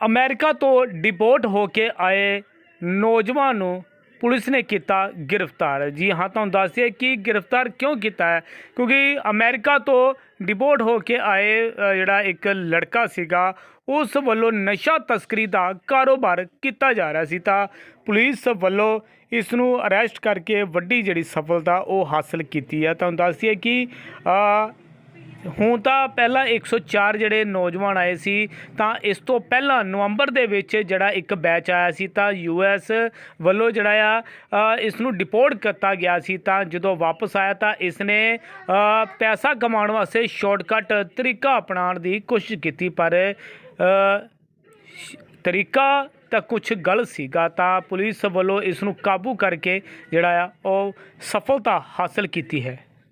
America ਤੋਂ deport ਹੋ ਕੇ ਆਏ ਨੌਜਵਾਨ ਨੂੰ ਪੁਲਿਸ ਨੇ ਕੀਤਾ ਗ੍ਰਿਫਤਾਰ। ਜੀ ਹਾਂ, ਤੁਹਾਨੂੰ ਦੱਸਿਏ ਕਿ ਗ੍ਰਿਫਤਾਰ ਕਿਉਂ ਕੀਤਾ ਹੈ? ਕਿਉਂਕਿ ਅਮਰੀਕਾ ਤੋਂ ਡਿਪੋਰਟ ਹੋ ਕੇ ਆਏ ਜਿਹੜਾ ਇੱਕ ਲੜਕਾ ਸੀਗਾ, ਉਸ ਵੱਲੋਂ ਨਸ਼ਾ ਤਸਕਰੀ ਦਾ ਕਾਰੋਬਾਰ ਕੀਤਾ ਜਾ ਰਿਹਾ ਸੀ ਤਾਂ ਪੁਲਿਸ ਵੱਲੋਂ ਇਸ ਨੂੰ ਅਰੈਸਟ ਕਰਕੇ ਵੱਡੀ ਜਿਹੜੀ ਸਫਲਤਾ ਉਹ ਹਾਸਲ ਕੀਤੀ ਹੈ। ਤੁਹਾਨੂੰ ਦੱਸਿਏ ਕਿ ਹੁਣ ਤਾਂ ਪਹਿਲਾਂ 104 ਜਿਹੜੇ ਨੌਜਵਾਨ ਆਏ ਸੀ, ਤਾਂ ਇਸ ਤੋਂ ਪਹਿਲਾਂ ਨਵੰਬਰ ਦੇ ਵਿੱਚ ਜਿਹੜਾ ਇੱਕ ਬੈਚ ਆਇਆ ਸੀ, ਤਾਂ ਯੂਐਸ ਵੱਲੋਂ ਜਿਹੜਾ ਆ ਇਸ ਨੂੰ ਡਿਪੋਰਟ ਕੀਤਾ ਗਿਆ ਸੀ, ਤਾਂ ਜਦੋਂ ਵਾਪਸ ਆਇਆ ਤਾਂ ਇਸ ਨੇ ਪੈਸਾ ਕਮਾਉਣ ਵਾਸਤੇ ਸ਼ਾਰਟਕਟ ਤਰੀਕਾ ਅਪਣਾਉਣ ਦੀ ਕੋਸ਼ਿਸ਼ ਕੀਤੀ, ਪਰ ਤਰੀਕਾ ਤਾਂ ਕੁਝ ਗਲਤ ਸੀਗਾ, ਤਾਂ ਪੁਲਿਸ ਵੱਲੋਂ ਇਸ ਨੂੰ ਕਾਬੂ ਕਰਕੇ ਜਿਹੜਾ ਆ, ਉਹ ਸਫਲਤਾ ਹਾਸਲ ਕੀਤੀ ਹੈ।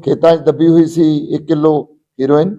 ਖੇਤਾਂ 'ਚ ਦੱਬੀ ਹੋਈ ਸੀ 1 ਕਿਲੋ ਹੀਰੋਇਨ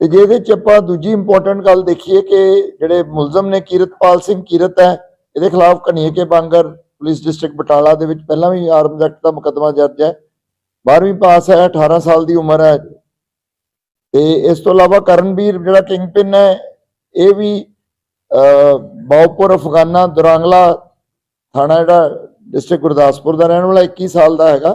ਤੇ ਜੇ ਇਹਦੇ 'ਚ ਆਪਾਂ ਦੂਜੀ ਇੰਪੋਰਟੈਂਟ ਗੱਲ ਦੇਖੀਏ ਕਿ ਜਿਹੜੇ ਮੁਲਜ਼ਮ ਨੇ ਕੀਰਤਪਾਲ ਸਿੰਘ ਕੀਰਤ ਹੈ ਇਹਦੇ ਖਿਲਾਫ ਕਨੀਕੇ ਬਾਂਗਰ ਪੁਲਿਸ ਡਿਸਟ੍ਰਿਕਟ ਬਟਾਲਾ ਦੇ ਵਿੱਚ ਪਹਿਲਾਂ ਵੀ ਆਰਮਜ਼ ਐਕਟ ਦਾ ਮੁਕੱਦਮਾ ਦਰਜ ਹੈ। 12ਵੀਂ ਪਾਸ ਹੈ 18 ਸਾਲ ਦੀ ਉਮਰ ਹੈ। ਤੇ ਇਸ ਤੋਂ ਇਲਾਵਾ ਕਰਨਵੀਰ ਜਿਹੜਾ ਕਿੰਗ ਪਿੰਨ ਹੈ ਇਹ ਵੀ ਅਹ, ਬਾਉਪੁਰ ਅਫਗਾਨਾ ਦੁਰਾਂਗਲਾ ਥਾਣਾ ਜਿਹੜਾ ਡਿਸਟ੍ਰਿਕਟ ਗੁਰਦਾਸਪੁਰ ਦਾ ਰਹਿਣ ਵਾਲਾ 21 ਸਾਲ ਦਾ ਹੈਗਾ।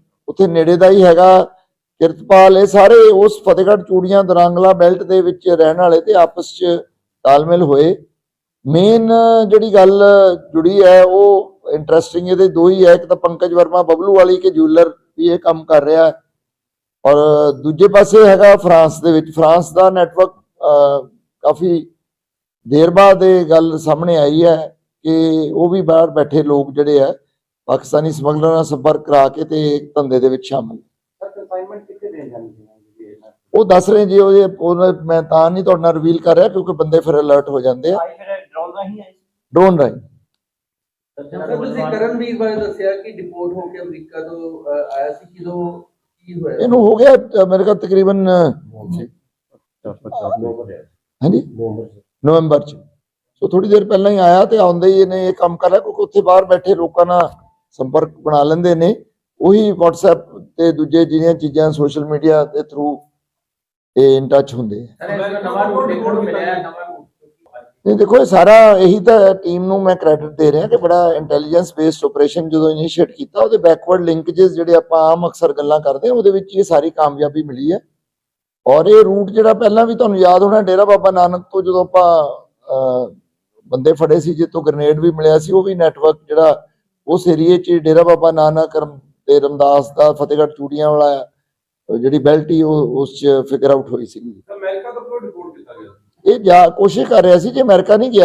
ਉੱਥੇ ਨੇੜੇ ਦਾ ਹੀ ਹੈਗਾ ਕਿਰਤਪਾਲ। ਇਹ ਸਾਰੇ ਉਸ ਫਤਿਹਗੜ੍ਹ ਚੂੜੀਆਂ ਦਰਾਂਗਲਾ ਬੈਲਟ ਦੇ ਵਿੱਚ ਰਹਿਣ ਵਾਲੇ ਤੇ ਆਪਸ ਚ ਤਾਲਮੇਲ ਹੋਏ। ਮੇਨ ਜਿਹੜੀ ਗੱਲ ਜੁੜੀ ਹੈ, ਉਹ ਇੰਟਰਸਟਿੰਗ ਇਹਦੇ ਦੋ ਹੀ ਹੈ। ਇੱਕ ਤਾਂ ਪੰਕਜ ਵਰਮਾ ਬਬਲੂ ਵਾਲੀ ਕੇ ਜੂਲਰ ਵੀ ਇਹ ਕੰਮ ਕਰ ਰਿਹਾ ਹੈ। ਔਰ ਦੂਜੇ ਪਾਸੇ ਹੈਗਾ ਫਰਾਂਸ ਦੇ ਵਿੱਚ। ਫਰਾਂਸ ਦਾ ਨੈਟਵਰਕ ਕਾਫੀ ਦੇਰ ਬਾਅਦ ਇਹ ਗੱਲ ਸਾਹਮਣੇ ਆਈ ਹੈ ਕਿ ਉਹ ਵੀ ਬਾਹਰ ਬੈਠੇ ਲੋਕ ਜਿਹੜੇ ਆ ਪਾਕਿਸਤਾਨੀ ਸਮਗਲਰਾਂ ਨਾਲ ਸੰਪਰਕ ਕਰਾ ਕੇ ਤੇ ਇੱਕ ਧੰਦੇ ਦੇ ਵਿੱਚ ਸ਼ਾਮਲ। ਉਹ ਦੱਸ ਰਹੇ ਜੀ ਉਹ ਮੈਂ ਤਾਂ ਨਹੀਂ ਤੁਹਾਡੇ ਨਾਲ ਰਿਵੀਲ ਕਰ ਰਿਹਾ ਕਿਉਂਕਿ ਬੰਦੇ ਫਿਰ ਅਲਰਟ ਹੋ ਜਾਂਦੇ ਆ। ਡਰੋਨ ਰਾਹੀਂ ਸਰ ਤੁਸੀਂ ਕਰਨਵੀਰ ਬਾਰੇ ਦੱਸਿਆ ਕਿ ਡਿਪੋਰਟ ਹੋ ਕੇ ਅਮਰੀਕਾ ਤੋਂ ਆਇਆ ਸੀ ਕਿਦੋਂ ਕੀ ਹੋਇਆ? ਇਹਨੂੰ ਹੋ ਗਿਆ ਮੇਰੇ ਖਿਆਲ ਤਕਰੀਬਨ ਹਾਂਜੀ? ਨਵੰਬਰ ਚ। ਸੋ ਥੋੜੀ ਦੇਰ ਪਹਿਲਾਂ ਹੀ ਆਇਆ ਤੇ ਆਉਂਦੇ ਹੀ ਇਹਨੇ ਇਹ ਕੰਮ ਕਰ ਰਿਹਾ ਕਿਉਂਕਿ ਉੱਥੇ ਬਾਹਰ ਬੈਠੇ ਲੋਕਾਂ ਨਾਲ ਸੰਪਰਕ ਬਣਾ ਲੈਂਦੇ ਨੇ ਉਹੀ WhatsApp ਤੇ ਦੂਜੇ ਜਿਹੜੀਆਂ ਚੀਜ਼ਾਂ ਸੋਸ਼ਲ ਮੀਡੀਆ ਦੇ ਥਰੂ ਇਹ ਇਨ ਟੱਚ ਹੁੰਦੇ ਆ। ਨਹੀਂ ਦੇਖੋ ਇਹ ਸਾਰਾ ਇਹੀ ਤਾਂ ਟੀਮ ਨੂੰ ਮੈਂ ਕ੍ਰੈਡਿਟ ਦੇ ਰਿਹਾ ਕਿ ਬੜਾ ਇੰਟੈਲੀਜੈਂਸ ਬੇਸਡ ਆਪਰੇਸ਼ਨ ਜਦੋਂ ਇਨੀਸ਼ੀਏਟ ਕੀਤਾ ਉਹਦੇ ਬੈਕਵਰਡ ਲਿੰਕੇजेस ਜਿਹੜੇ ਆਪਾਂ ਆਮ ਅਕਸਰ ਗੱਲਾਂ ਕਰਦੇ ਹਾਂ ਉਹਦੇ ਵਿੱਚ ਇਹ ਸਾਰੀ ਕਾਮਯਾਬੀ ਮਿਲੀ ਹੈ ਔਰ ਇਹ ਰੂਟ ਜਿਹੜਾ ਪਹਿਲਾਂ ਵੀ ਤੁਹਾਨੂੰ ਯਾਦ ਹੋਣਾ ਡੇਰਾ ਬਾਬਾ ਨਾਨਕ ਤੋਂ ਜਦੋਂ ਆਪਾਂ ਬੰਦੇ ਫੜੇ ਸੀ ਜਿੱਤੋਂ ਗ੍ਰਨੇਡ ਵੀ ਮਿਲਿਆ ਸੀ ਉਹ ਵੀ ਨੈਟਵਰਕ ਜਿਹੜਾ ਉਸ ਏਰੀਏ 'ਚ ਡੇਰਾ ਬਾਬਾ ਨਾਨਕ ਤੇ ਰਮਦਾਸ ਦਾ ਫਤਿਹਗੜ੍ਹ ਚੂੜੀਆਂ ਵਾਲਾ ਜਿਹੜੀ ਬੈਲਟ ਉਹ ਉਸ 'ਚ ਫਿਗਰ ਆਊਟ ਹੋਈ ਸੀ ਅਮਰੀਕਾ ਤੋਂ ਕਿਉਂ ਡਿਪੋਰਟ ਕੀਤਾ ਗਿਆ? ਇਹ ਜਾ ਕੋਸ਼ਿਸ਼ ਕਰ ਰਿਹਾ ਸੀ ਜੇ ਅਮਰੀਕਾ ਨਹੀਂ ਗਿਆ।